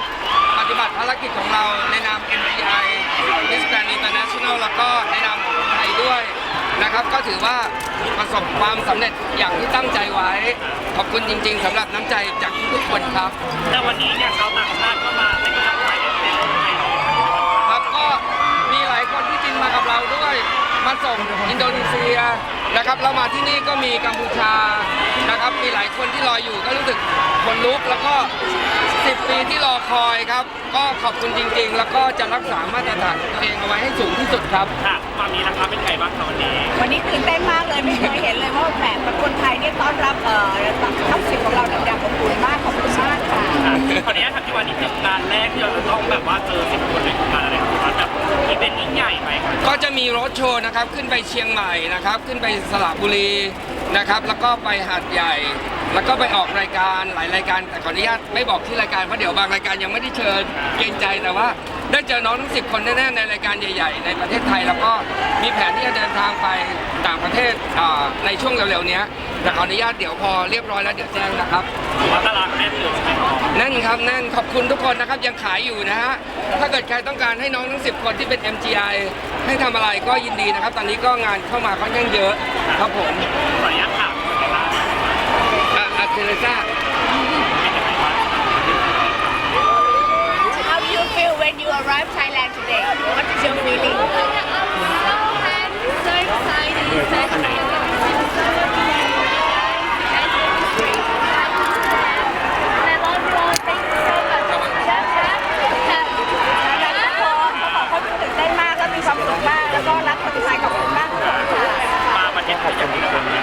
ปปฏิบัติภารกิจของเราในนาม MPI Miss Grand International แล้วก็ในนามของคนไทยด้วยนะครับก็ถือว่าประสบความสำเร็จอย่างที่ตั้งใจไว้ ขอบคุณจริงๆสำหรับน้ำใจจากทุกๆคนครับ แต่วันนี้เนี่ยชาวต่างชาติก็มาให้กำลังใจเต็มๆเลยเนาะครับก็มีหลายคนที่บินมากับเราด้วย มาส่งอินโดนีเซีย นะครับเรามาที่นี่ก็มีกัมพูชานะครับ มีหลายคนที่รออยู่ก็รู้สึกคนลุกแล้วก็ 10 ปีที่รอคอยครับ ก็ขอบคุณจริง ๆ แล้วก็จะรักษามาตรฐานตัวเองเอาไว้ให้สูงที่สุดครับ ค่ะมามีนะคะเป็นไงบ้างคะวันนี้วันนี้ตื่นเต้นมากเลยไม่เคยเห็นเลยว่าแหมคนไทยเนี่ยต้อนรับเอ่อทัพสิบของเราอย่างอบอุ่นมากขอบคุณมากค่ะ ค่ะ ขออนุญาตถามที่วันนี้เป็นการแรกที่เราจะต้องแบบว่าเจอสิบคนในงการอะไรของเราแบบอีเป็นต์ยิ่งใหญ่ไหมคะก็จะมีรถโชว์นะครับขึ้นไปเชียงใหม่นะครับ ขึ้นไปสระบุรีนะครับ แล้วก็ไปหาดใหญ่ แล้วก็ไปออกรายการหลายรายการแต่ขออนุญาตไม่บอกที่รายการเพราะเดี๋ยวบางรายการยังไม่ได้เชิญเกรงใจแต่ว่า ได้เจอน้องทั้งสิบคนแน่ๆในรายการใหญ่ ๆ ในประเทศไทย แล้วก็มีแผนที่จะเดินทางไปต่างประเทศอ่าในช่วงเร็วๆเนี้ยแต่ขออนุญาตเดี๋ยวพอเรียบร้อยแล้วเดี๋ยวแจ้งนะครับถือว่าตารางแน่นเลยใช่ไหมครับแน่นครับแน่นขอบคุณทุกคนนะครับยังขายอยู่นะฮะถ้าเกิดใครต้องการให้น้องทั้ง 10 คนที่เป็น MGI ให้ทำอะไรก็ยินดีนะครับ ตอนนี้ก็งานเข้ามาค่อนข้างเยอะครับผมขออนุญาตถามเป็นไงบ้างอะอะเทเลซ่า เป็นยังไงบ้าง How do you feel when you arrive Thailand today What is your feeling so excited. Such a And I love you all. Thank you so much. Jab, jab, jab. เขาบอกเขาตื่นเต้นมากแล้วมีความสุขมากแล้วก็รักคนไทยขอบคุณมากค่ะ มาประเทศไทยอย่างนี้คนนะ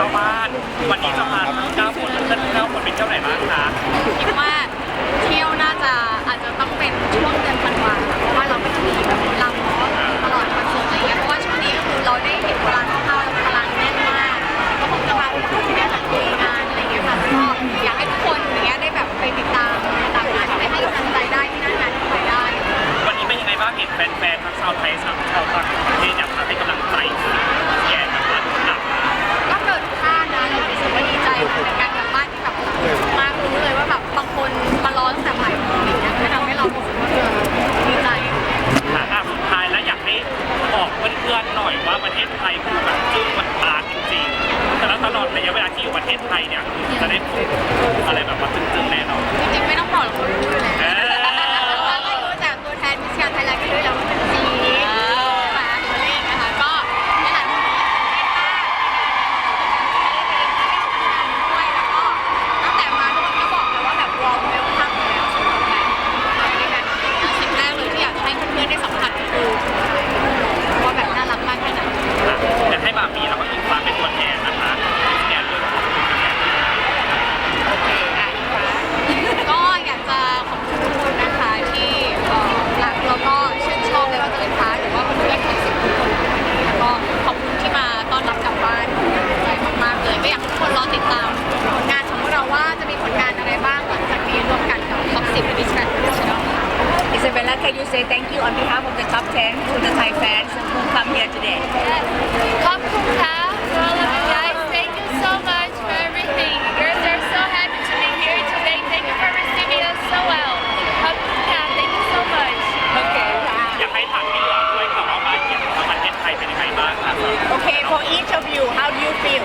จ้าบ้าน วันนี้จะพาเก้าคนเพื่อนเก้าคนเป็นเจ้าไหนบ้างคะ คิดว่าเที่ยวน่าจะอาจจะต้องเป็นช่วงเดือนธันวาค่ะเพราะว่าเราไม่จะมีแบบลำเนาะตลอดคอนเสิร์ตอะไรเงี้ยเพราะว่าช่วงนี้ก็คือเราได้เห็นพลังเข้าแล้วพลังแน่นมากก็คงจะพาไปดูที่แบบมีงานอะไรเงี้ยค่ะแล้วก็อยากให้ทุกคนอย่างเงี้ยได้แบบไปติดตามตามงานไปให้กำลังใจได้ที่หนั่นงานที่ไหนได้ วันนี้เป็นยังไงบ้างเห็นแฟนๆทั้ง ชาวชาวต่างประเทศอยากมาให้กำลังใจแย่กันมากหนักก็เกิดค่าดนะเรารู้สึกว่าดีใจในการกลับบ้านที่แบบมากรู้เลยว่าแบบบางคนมารอตั้งแต่บ่ายโมงอย่างเงี้ยก็ทำให้เรารู้สึกว่าเออดีใจ ค่ะอะสุดท้ายแล้วอยากให้บอกเพื่อนๆหน่อยว่าประเทศไทยคือมันจึ้งมันตาจริงๆแต่แล้วตลอดระยะเวลาที่อยู่ประเทศไทยเนี่ยจะได้พบอะไรแบบว่า on behalf of the top 10 to the Thai fans who come here today ขอบคุณค่ะ for all of you guys thank you so much for everything girls are so happy to be here today thank you for receiving us so well ขอบคุณค่ะ thank you so much โอเคค่ะ อยากให้ถามพี่เหลือด้วยค่ะว่ามาเยี่ยมประเทศไทยเป็นยังไงบ้างคะ Okay for each of you how do you feel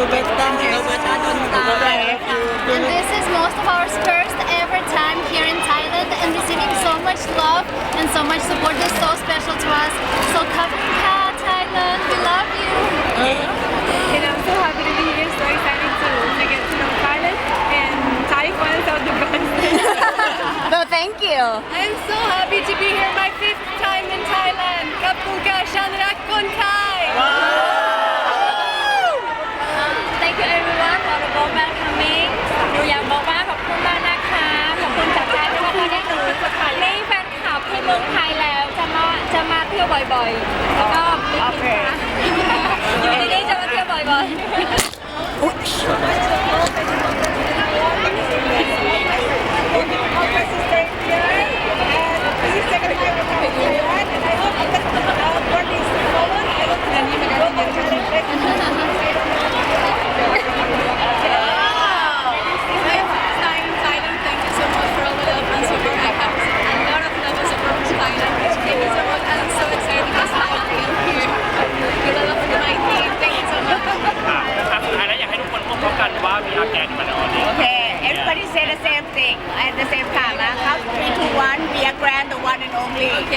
And this is most of our first ever time here in Thailand and receiving so much love and so much support is so special to us. So Kapun Ka, Thailand, we love you. Uh-huh. And I'm so happy to be here, so excited to, to get to know Thailand and Thai fans are the best. Well, thank you. I'm so happy to be here my fifth time in Thailand. Kapun Ka, Shanrak Kon Thai. Thank you everyone for the warm welcoming. หนูอยากบอกว่าขอบคุณมากนะคะ ขอบคุณจากใจที่ว่าได้หนูมีแฟนคลับที่เมืองไทยแล้วจะมาจะมาเที่ยวบ่อยๆ แล้วก็มีโอเคอยู่ที่นี่จะมาเที่ยวบ่อยๆ Time in Exactly.